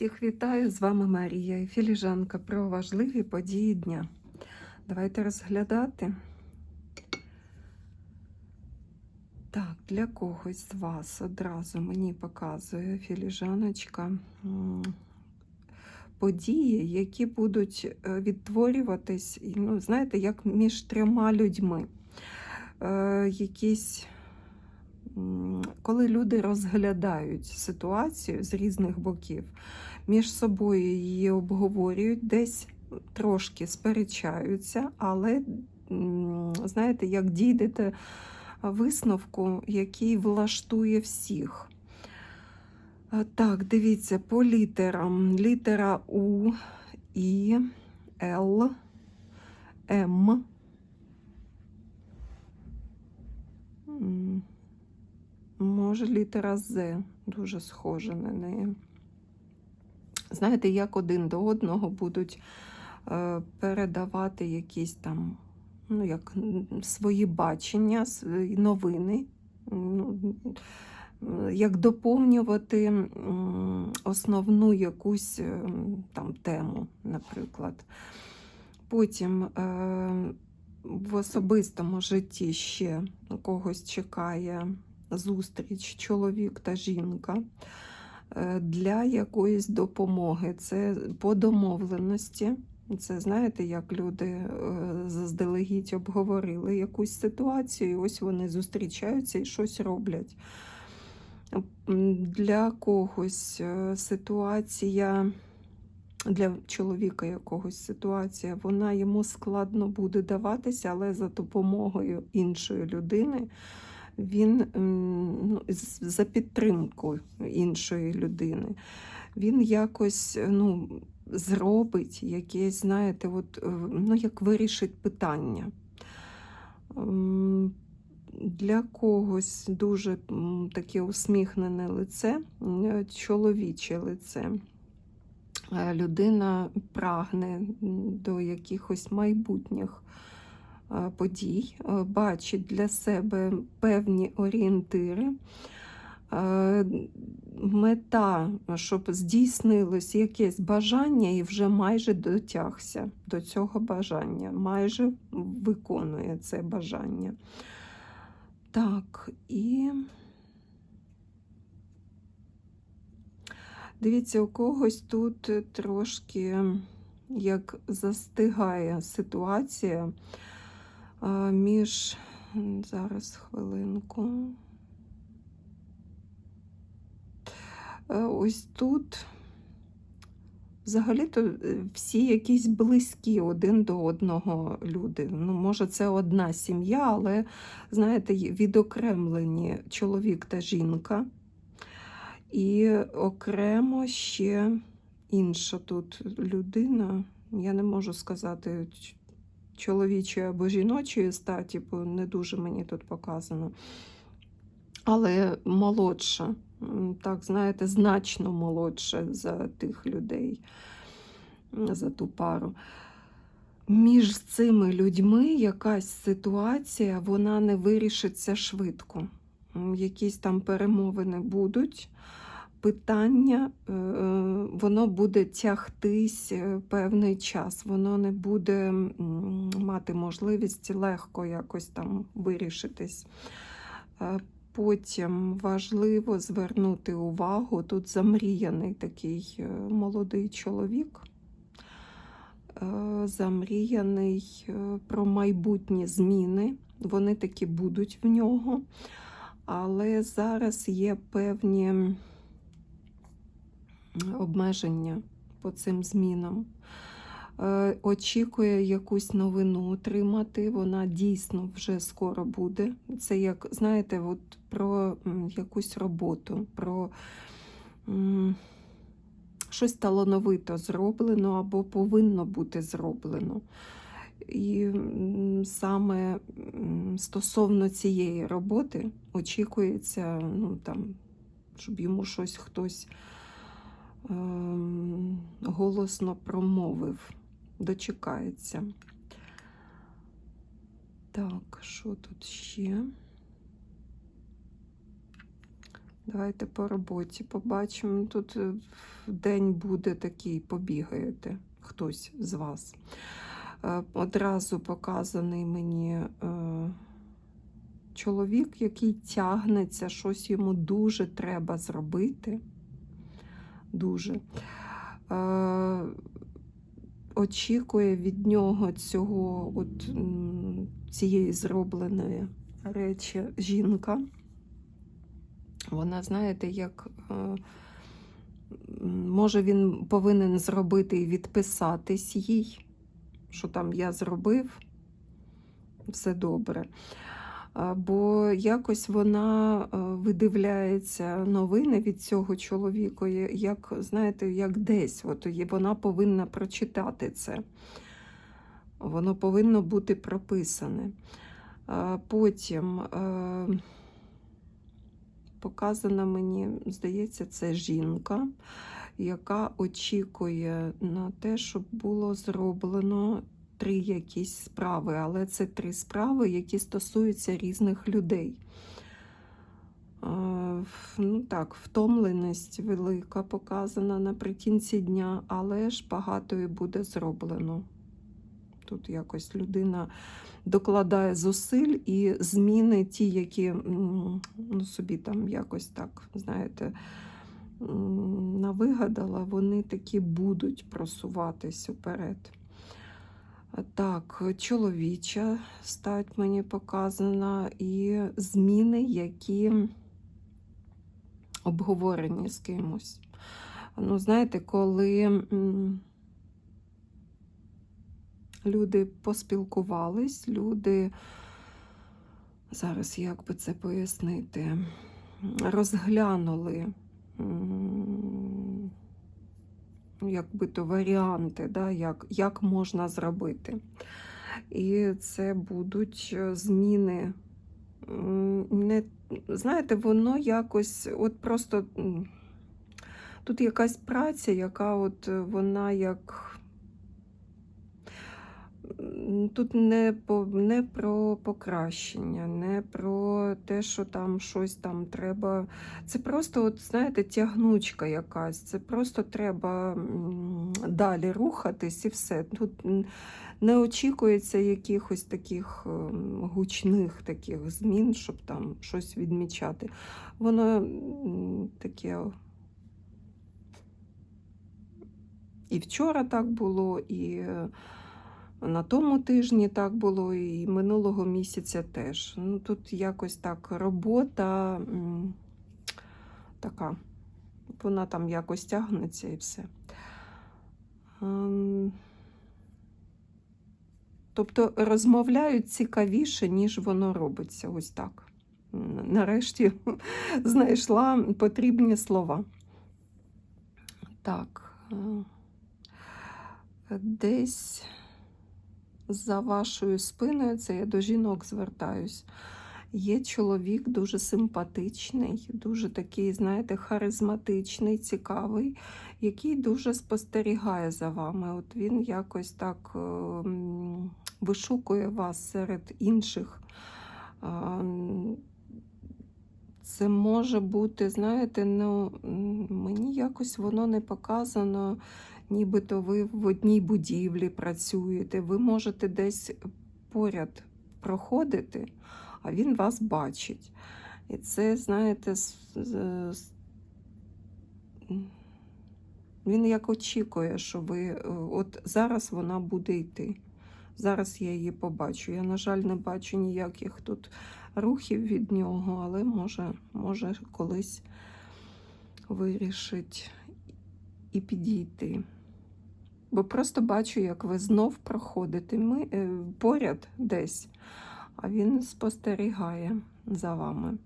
Всіх вітаю, з вами Марія і Філіжанка про важливі події дня. Давайте розглядати. Так, для когось з вас одразу мені показує філіжаночка події, які будуть е, відтворюватись, ну, знаєте, як між трьома людьми. Е, якісь коли люди розглядають ситуацію з різних боків, між собою її обговорюють, десь трошки сперечаються, але знаєте, як дійдете висновку, який влаштує всіх. Так, дивіться, по літерам. Літера У, І, Л, М. Може, літера З дуже схожа на неї. Знаєте, як один до одного будуть е, передавати якісь там, ну, як свої бачення, свої новини, ну, як доповнювати основну якусь е, там тему, наприклад. Потім е, в особистому житті ще когось чекає зустріч чоловік та жінка е, для якоїсь допомоги. Це по домовленості. Це знаєте, як люди е, заздалегідь обговорили якусь ситуацію, і ось вони зустрічаються і щось роблять. Для когось е, ситуація, для чоловіка якогось ситуація, вона йому складно буде даватися, але за допомогою іншої людини він ну, за підтримку іншої людини. Він якось ну, зробить якесь, знаєте, от, е, ну, як вирішить питання. Для когось дуже таке усміхнене лице, чоловіче лице. Е, Людина прагне до якихось майбутніх е, подій, е, бачить для себе певні орієнтири. Е, Мета, щоб здійснилось якесь бажання і вже майже дотягся до цього бажання, майже виконує це бажання. Так, і дивіться, у когось тут трошки як застигає ситуація між зараз хвилинку. Е, Ось тут взагалі-то е, всі якісь близькі один до одного люди. Ну, може, це одна сім'я, але, знаєте, відокремлені чоловік та жінка. І окремо ще інша тут людина. Я не можу сказати чоловічої або жіночої статі, бо не дуже мені тут показано. Але молодша, так, знаєте, значно молодша за тих людей, за ту пару. Між цими людьми якась ситуація, вона не вирішиться швидко. Якісь там перемовини будуть, питання, е, е, воно буде тягтись е, певний час, воно не буде мати можливість легко якось там вирішитись. Потім важливо звернути увагу, тут замріяний такий молодий чоловік, замріяний про майбутні зміни. Вони такі будуть в нього, але зараз є певні обмеження по цим змінам. Е, Очікує якусь новину отримати, вона дійсно вже скоро буде. Це як, знаєте, от про якусь роботу, про щось талановито зроблено або повинно бути зроблено. І саме стосовно цієї роботи очікується, ну, там, щоб йому щось хтось голосно промовив, дочекається. Так, що тут ще? Давайте по роботі побачимо. Тут е, день буде такий, побігаєте хтось з вас. Е, Одразу показаний мені е, чоловік, який тягнеться, щось йому дуже треба зробити. Дуже. Е, Очікує від нього цього, от, цієї зробленої речі жінка. Вона, знаєте, як е, може він повинен зробити і відписатись їй, що там я зробив, все добре. Бо якось вона е, видивляється новини від цього чоловіка, як, знаєте, як десь. От вона повинна прочитати це. Воно повинно бути прописане. Потім е, показана мені, здається, це жінка, яка очікує на те, щоб було зроблено три якісь справи, але це три справи, які стосуються різних людей. Е, Ну так, втомленість велика показана наприкінці дня, але ж багато і буде зроблено. Тут якось людина докладає зусиль і зміни, ті, які ну, собі там якось так, знаєте, навигадала, вони такі будуть просуватись уперед. Так, чоловіча стать мені показана, і зміни, які обговорені з кимось. Ну, знаєте, коли люди поспілкувались, люди, зараз як би це пояснити, розглянули. М, Якби то варіанти, да, як, як можна зробити. І це будуть е, зміни. Не, знаєте, воно якось, от просто тут якась праця, яка от вона як. Тут не, по, не про покращення, не про те, що там щось там треба. Це просто, от, знаєте, тягнучка якась. Це просто треба далі рухатись і все. Тут не очікується якихось таких ем, гучних таких змін, щоб там щось відмічати. Воно таке. І вчора так було, і на тому тижні так було, і минулого місяця теж. Ну, тут якось так робота така, вона там якось тягнеться і все. Ем, Тобто розмовляють цікавіше, ніж воно робиться. Ось так. Нарешті знайшла потрібні слова. Так. е, Десь за вашою спиною, це я до жінок звертаюсь. Є чоловік дуже симпатичний, дуже такий, знаєте, харизматичний, цікавий, який дуже спостерігає за вами. От він якось так ем, вишукує вас серед інших. Це може бути, знаєте, ну, мені якось воно не показано, нібито ви в одній будівлі працюєте, ви можете десь поряд проходити, а він вас бачить. І це, знаєте, він як очікує, що ви е, от зараз вона буде йти. Зараз я її побачу. Я, на жаль, не бачу ніяких тут рухів від нього, але може, може колись вирішить і підійти. Бо просто бачу, як ви знов проходите ми, е, поряд десь, а він спостерігає за вами.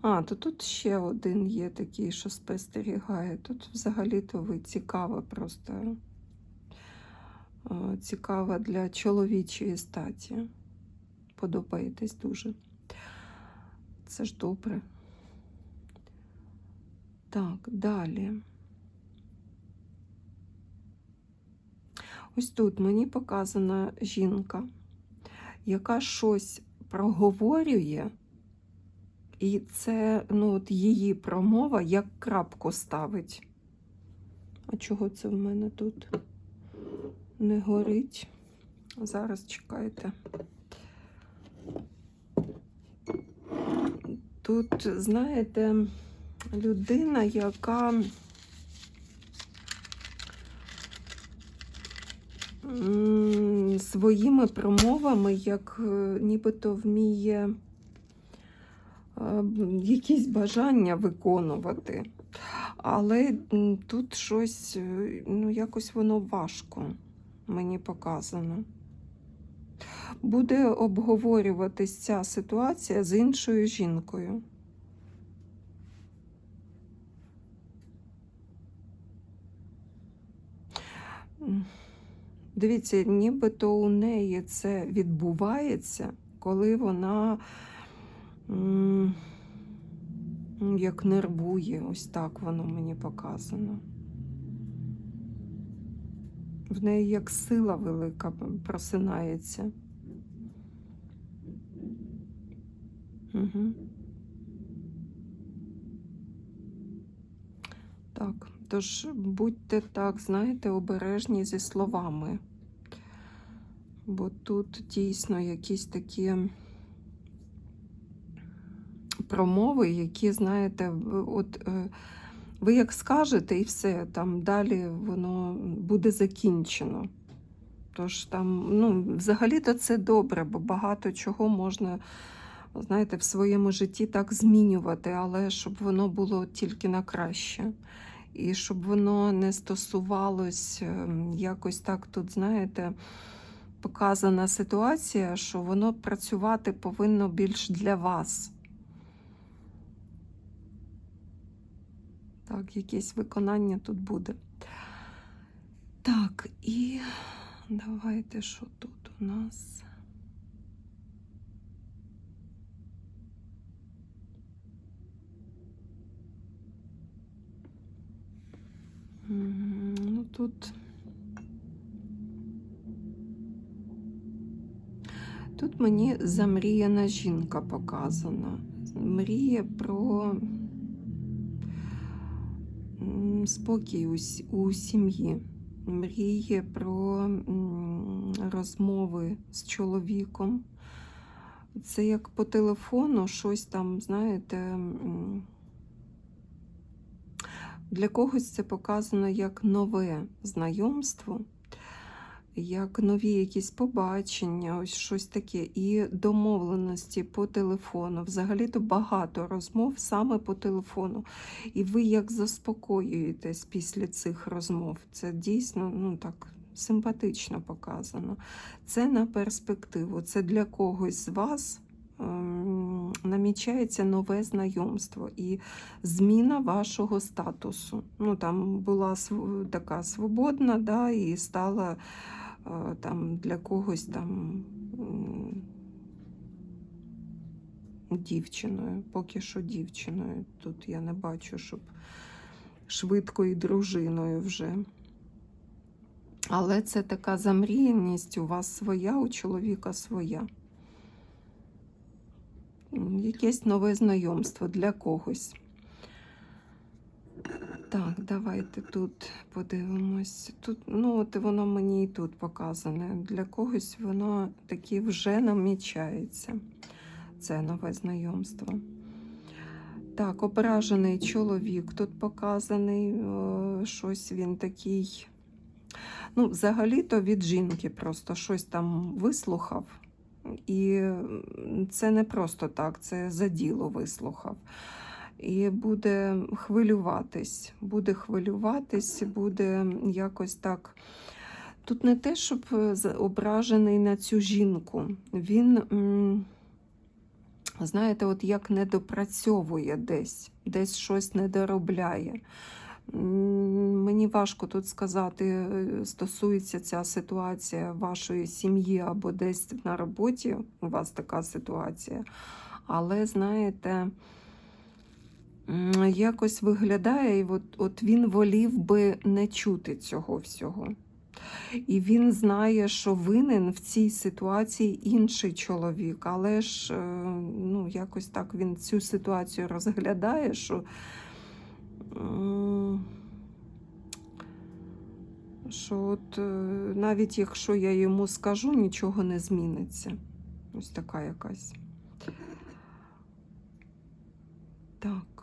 А, то тут ще один є такий, що спостерігає. Тут взагалі-то ви цікава просто е, цікава для чоловічої статі. Подобаєтесь дуже. Це ж добре. Так, далі. Ось тут мені показана жінка, яка щось проговорює, і це ну, от її промова як крапку ставить. А чого це в мене тут не горить? Зараз чекайте. Тут, знаєте, людина, яка своїми промовами, як е, нібито вміє е, якісь бажання виконувати. Але тут щось, е, ну, якось воно важко, мені показано. Буде обговорюватись ця ситуація з іншою жінкою. Дивіться, нібито у неї це відбувається, коли вона як нервує, ось так воно мені показано. В неї як сила велика просинається. Угу. Так, тож будьте так, знаєте, обережні зі словами. Бо тут дійсно якісь такі промови, які, знаєте, от е, ви як скажете, і все, там далі воно буде закінчено. Тож там, ну, взагалі-то це добре, бо багато чого можна, знаєте, в своєму житті так змінювати, але щоб воно було тільки на краще. І щоб воно не стосувалось ем, якось так тут, знаєте, показана ситуація, що воно працювати повинно більш для вас. Так, якесь виконання тут буде. Так, і давайте, що тут у нас? Ну, тут. Тут мені замріяна жінка показана. Мріє про спокій у, сім'ї. Мріє про розмови з чоловіком. Це як по телефону щось там, знаєте. Для когось це показано як нове знайомство, як нові якісь побачення, ось щось таке, і домовленості по телефону. Взагалі-то багато розмов саме по телефону. І ви як заспокоюєтесь після цих розмов. Це дійсно ну так. Симпатично показано. Це на перспективу. Це для когось з вас ем, намічається нове знайомство і зміна вашого статусу. Ну, там була така свободна, да, і стала там для когось там дівчиною, поки що дівчиною. Тут я не бачу, щоб швидко і дружиною вже. Але це така замріяність, у вас своя, у чоловіка своя. Якесь нове знайомство для когось. Так, давайте тут подивимось. Тут, ну, от воно мені і тут показане. Для когось воно таки вже намічається. Це нове знайомство. Так, ображений чоловік тут показаний. Щось він такий. Ну, взагалі-то від жінки просто щось там вислухав. І це не просто так, це за діло вислухав. І буде хвилюватись, буде хвилюватись, буде якось так. Тут не те, щоб е, ображений на цю жінку. Він, знаєте, от як недопрацьовує десь, десь щось недоробляє. Мені важко тут сказати, е, стосується ця ситуація вашої сім'ї або десь на роботі у вас така ситуація. Але знаєте, якось виглядає, і от, от він волів би не чути цього всього. І він знає, що винен в цій ситуації інший чоловік, але ж е, ну, якось так він цю ситуацію розглядає, що. Що от е, навіть якщо я йому скажу, нічого не зміниться. Ось така якась. Так.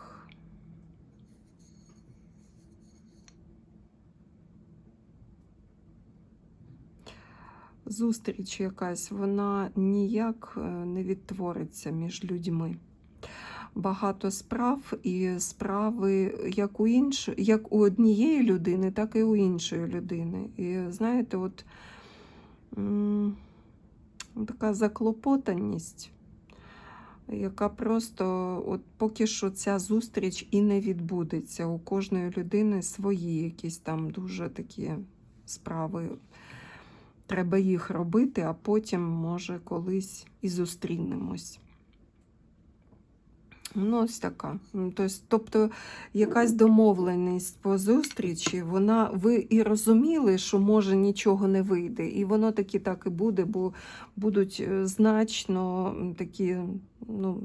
Зустріч якась, вона ніяк е, не відтвориться між людьми. Багато справ і справи як у інш... як у однієї людини, так і у іншої людини. І знаєте, от така заклопотаність, яка просто, от поки що ця зустріч і не відбудеться. У кожної людини свої якісь там дуже такі справи. Треба їх робити, а потім, може, колись і зустрінемось. Ну, ось така. Ну, Тобто, якась домовленість по зустрічі, вона, ви і розуміли, що може нічого не вийде, і воно таки так і буде, бо будуть е, значно такі ну,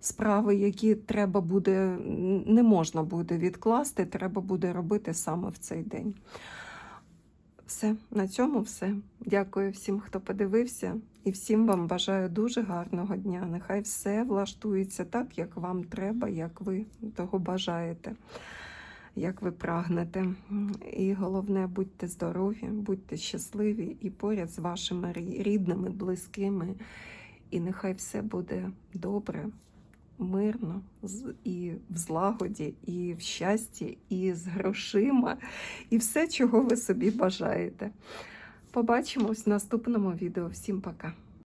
справи, які треба буде, не можна буде відкласти, треба буде робити саме в цей день. Все, на цьому все. Дякую всім, хто подивився, і всім вам бажаю дуже гарного дня. Нехай все влаштується так, як вам треба, як ви того бажаєте, як ви прагнете. І головне, будьте здорові, будьте щасливі і поряд з вашими рідними, близькими. І нехай все буде добре, мирно і в злагоді, і в щасті, і з грошима, і все, чого ви собі бажаєте. Побачимось в наступному відео. Всім пока!